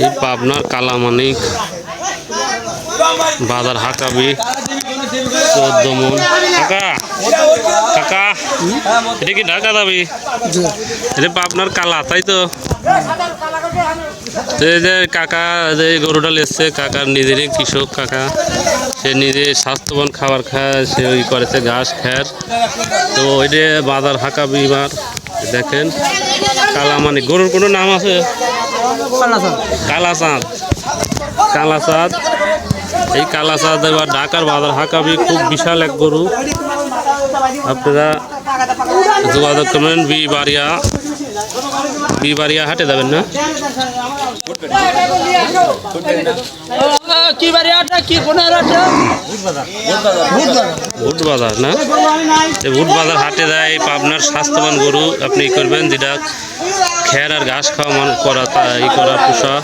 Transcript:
এই পাবনার কালামানিক বাজার হাকাবি চোদ্দ মন। কাকা কাকা এটা কি ঢাকা দাবি এটা পাবনার কালা তাই তো? যে কাকা যে গরুটা লেসছে কাকার নিজেরই কৃষক কাকা। সে নিজে স্বাস্থ্যবান খাবার খায় সে ওই করেছে ঘাস খ্যার তো ওই যে বাজার হাঁকা বিবার দেখেন কালা মানে গরুর কোনো নাম আছে? কালাচাঁদ। কালাচাঁদ। এই কালাচাঁদ এবার ঢাকার বাজার। হাঁকাবি খুব বিশাল এক গরু। আপনারা যোগাযোগ করবেন বি বাড়িয়া বি বাড়িয়া হাটে যাবেন না? কি বাড়ি কি ভুট বাজার না? ভুট বাজার হাটে যায় পাবনার স্বাস্থ্যবান গরু আপনি করবেন যেটা খের আর ঘাস খাওয়া মানুষ করা তা ই করা পোষা।